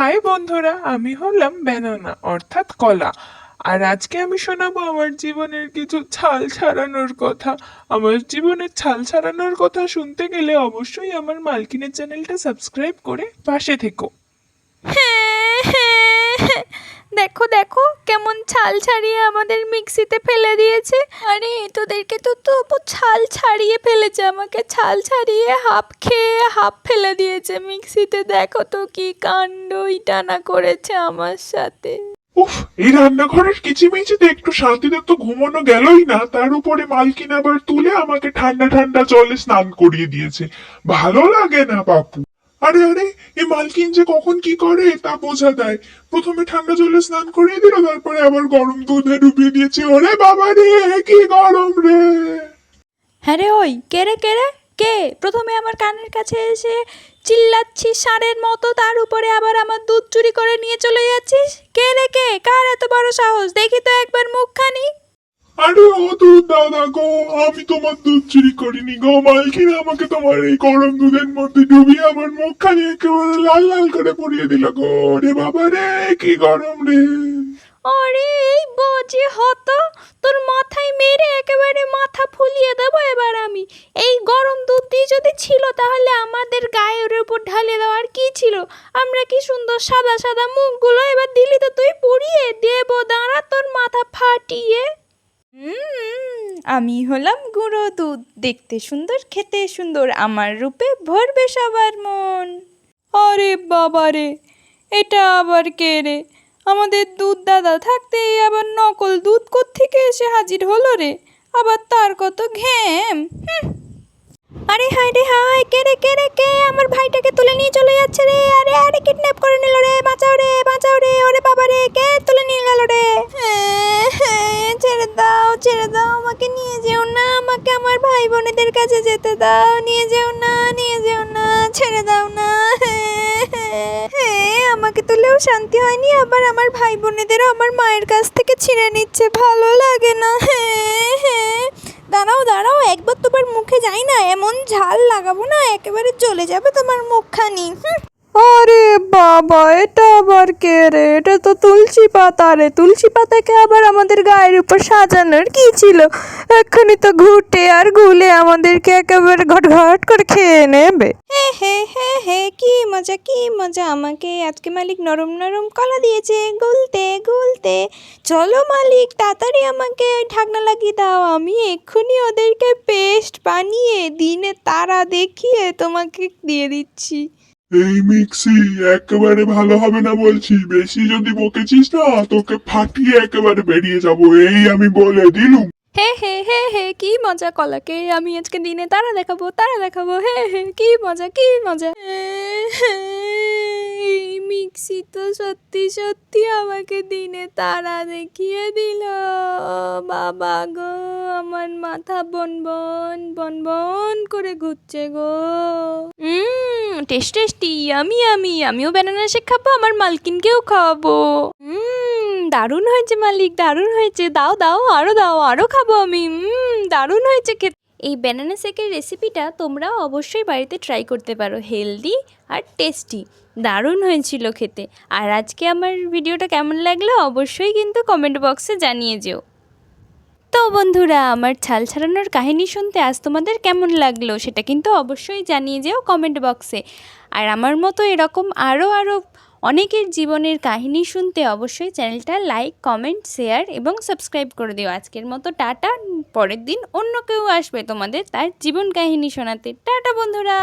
High বন্ধুরা, আমি হলাম ব্যানানা অর্থাৎ কলা। আর আজকে আমি শোনাবো আমার জীবনের কিছু ছাল ছাড়ানোর কথা। আমার জীবনের ছাল ছাড়ানোর কথা শুনতে গেলে অবশ্যই আমার মালকিনের চ্যানেলটা সাবস্ক্রাইব করে পাশে থেকো। দেখো দেখো, কেমন ছাল ছাড়িয়ে আমাদের মিক্সিতে ফেলে দিয়েছে। আরে, তোদেরকে তো তবু ছাল ছাড়িয়ে ফেলেছে, আমাকে ছাল ছাড়িয়ে হাফ খেয়ে হাফ ফেলে দিয়েছে মিক্সিতে। দেখো তো কি কাণ্ডই টানা করেছে আমার সাথে। উফ, এই রান্নাঘরের কিচিমিচিতে একটু শান্তিতে তো ঘুমানো গেলই না, তার উপরে মালকিন আবার তুলে আমাকে ঠান্ডা ঠান্ডা জলে স্নান করিয়ে দিয়েছে। ভালো লাগে না, বাপু। আরে আরে, এই মালকিন যে কখন কি করে, তা বোঝা দেয় প্রথমে ঠান্ডা জলে স্নান করিয়ে দিল, তারপরে আবার গরম দুধে ডুবিয়ে দিয়েছে। ওরে বাবা রে, কি গরম রে। হ্যাঁ রে ওই, কে রে কে রে? কে? প্রথমে আমার কানের কাছে এসে চিল্লাচ্ছি ষাঁড়ের মতো তার উপরে আবার আমার দুধ চুরি করে নিয়ে চলে যাচ্ছিস? কে রে, কে? কার এত বড় সাহস? দেখি তো একবার মুখখানি। আরে ও দুধ দাদা গো, আমি তোমার দুধ চুরি করিনি গো, মালকিন আমাকে তোমার এই গরম দুধের মধ্যে ডুবিয়ে আমার মুখখানি একেবারে লাল লাল করে পরিয়ে দিল গো। রে বাবা রে, কি গরম রে। আরে, এই বাজে হতো। তোর মাথায় মেরে একেবারে মাথা ফুলিয়ে দেবো এবার আমি। এই গরম দুধ দিয়ে যদি ছিল, তাহলে আমাদের গায়ের উপর ঢালে দেওয়ার কি ছিল? আমরা কি সুন্দর সাদা সাদা মুখগুলো এবার দিলি তো তুই পুড়িয়ে দেবো, দাঁড়া তোর মাথা ফাটিয়ে। আমি হলাম গুঁড়ো দুধ। দেখতে সুন্দর, খেতে সুন্দর, আমার রূপে ভরবে সবার মন। আরে বাবা রে, এটা আবার কে রে? আমাদের দুধ দাদা থাকতেই আবার নকল দুধ থেকে এসে হাজির হলো রে? আবার তার কত ঘ্যাম আরে হায় রে হায়, কে রে কে রে, কে? আমার ভাইটাকে তুলে নিয়ে চলে যাচ্ছে রে। আরে আরে, কিডন্যাপ করে নিল রে। বাঁচাও রে বাঁচাও রে। ওরে বাবা রে, কে তুলে নিয়ে গেল রে হ্যাঁ, হ্যাঁ, ছেড়ে দাও ছেড়ে দাও আমাকে নিয়ে যেও না আমাকে আমার ভাই বোনেদের কাছে যেতে দাও নিয়ে যেও না নিয়ে যেও না ছেড়ে দাও না হ্যাঁ, আমাকে তুলেও শান্তি হয়নি আবার আমার ভাই বোনেদেরও আমার মায়ের কাছ থেকে ছিঁড়ে নিচ্ছে ভালো লাগে না হ্যাঁ হ্যাঁ দাঁড়াও দাঁড়াও একবার তোমার মুখে যাই না এমন ঝাল লাগাবো না একেবারে চলে যাবে তোমার মুখখানি। আরে বাবা, এটা আবার কে রে? এটা তো তুলসী পাতা রে। তুলসী পাতাকে আবার আমাদের গায়ের উপর সাজানোর কি ছিল? এক্ষুনি তো ঘুটে আর গুলে আমাদেরকে একেবারে ঘট ঘট করে খেয়ে নেবে। হে হে হে হে, কি মজা কি মজা। আমাকে আজকে মালিক নরম নরম কলা দিয়েছে। গুলতে গুলতে। চলো মালিক, তাড়াতাড়ি আমাকে ঢাকনা লাগিয়ে দাও। আমি এক্ষুনি ওদেরকে পেস্ট বানিয়ে দিনে তারা দেখিয়ে তোমাকে দিয়ে দিচ্ছি। এই মিক্সি একেবারে ভালো হবে না বলছি। বেশি যদি বকেছিস না, তোকে ফাটিয়ে একেবারে বেরিয়ে যাব। এই আমি বলে দিলুম। হে হে হে হে, কি মজা কলাকে। আমি আজকে দিনে তারা দেখাবো তারা দেখাবো। হে হে, কি মজা কি মজা। এই মিক্সি তো সত্যি সত্যি আমাকে দিনে তারা দেখিয়ে দিল। বাবা গো, আমার মাথা বন বন বন বন করে ঘুরছে গো। হুম টেস্ট টেস্টি আমি আমি আমিও ব্যানানা শেক খাব, আমার মালকিনকেও খাওয়াবো। দারুণ হয়েছে মালিক, দারুণ হয়েছে। দাও দাও আরও দাও আরও খাব আমি। দারুণ হয়েছে খেতে। এই ব্যানানা শেকের রেসিপিটা তোমরা অবশ্যই বাড়িতে ট্রাই করতে পারো হেলদি আর টেস্টি দারুণ হয়েছিল খেতে। আর আজকে আমার ভিডিওটা কেমন লাগল, অবশ্যই কিন্তু কমেন্ট বক্সে জানিয়ে যেও। তো বন্ধুরা, আমার ছাল ছাড়ানোর কাহিনী শুনতে আজ তোমাদের কেমন লাগল সেটা কিন্তু অবশ্যই জানিয়ে যেও কমেন্ট বক্সে আর আমার মতো এরকম আরও আরও অনেকের জীবনের কাহিনী শুনতে অবশ্যই চ্যানেলটা লাইক কমেন্ট শেয়ার এবং সাবস্ক্রাইব করে দিও। আজকের মতো টাটা, পরের দিন অন্য কেউ আসবে তোমাদের তার জীবন কাহিনী শোনাতে। টাটা বন্ধুরা!